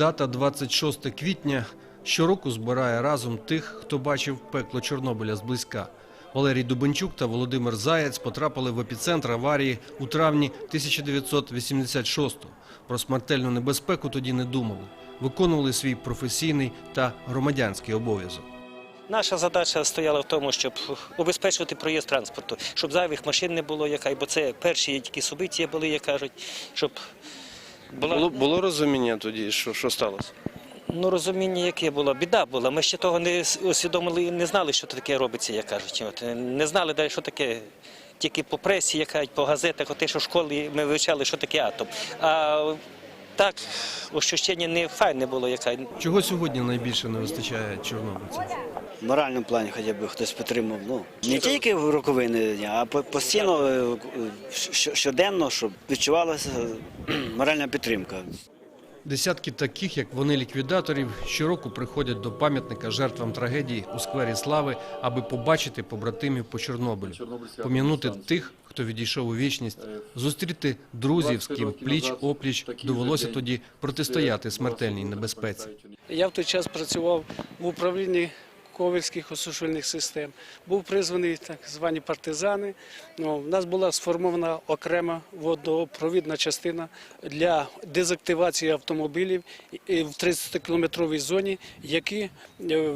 Дата 26 квітня щороку збирає разом тих, хто бачив пекло Чорнобиля зблизька. Валерій Дубенчук та Володимир Заєць потрапили в епіцентр аварії у травні 1986-го. Про смертельну небезпеку тоді не думали. Виконували свій професійний та громадянський обов'язок. Наша задача стояла в тому, щоб убезпечувати проїзд транспорту, щоб зайвих машин не було, яка, бо це перші такі собиття були, як кажуть, щоб Було, було розуміння тоді, що, що сталося? ну, розуміння, яке було. Біда була. Ми ще того не усвідомили, не знали, що таке робиться, як кажуть. От, е, не знали далі, що таке. Тільки по пресі, як кажуть, по газетах, те, що в школі ми вивчали, що таке атом. А так, ощущення не файне було, яка. Чого сьогодні найбільше не вистачає чорнобильцям? В моральному плані хоча б хтось підтримав. Ну, не тільки в роковини дня, а постійно е, щоденно, щоб відчувалася е, моральна підтримка. Десятки таких, як вони, ліквідаторів, щороку приходять до пам'ятника жертвам трагедії у сквері слави, аби побачити побратимів по Чорнобилю, пом'янути тих, хто відійшов у вічність, зустріти друзів, з ким пліч опліч довелося тоді протистояти смертельній небезпеці. Я в той час працював в управлінні ковальських осушувальних систем. Був призваний так звані партизани. Ну, у нас була сформована окрема водопровідна частина для дезактивації автомобілів в 30-кілометровій зоні, які е,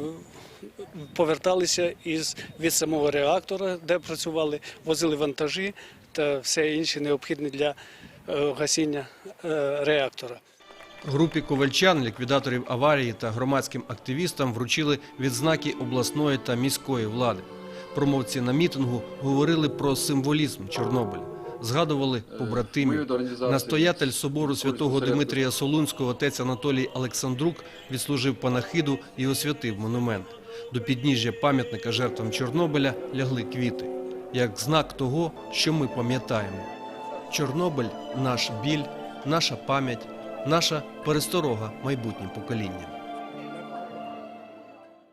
поверталися із від самого реактора, де працювали, возили вантажі та все інше необхідне для е, гасіння е, реактора. Групі ковальчан, ліквідаторів аварії та громадським активістам вручили відзнаки обласної та міської влади. Промовці на мітингу говорили про символізм Чорнобиля, згадували побратимів. Настоятель собору святого Димитрія Солунського отець Анатолій Олександрук відслужив панахиду і освятив монумент. До підніжжя пам'ятника жертвам Чорнобиля лягли квіти, як знак того, що ми пам'ятаємо. Чорнобиль наш біль, наша пам'ять, наша пересторога майбутнім поколінням.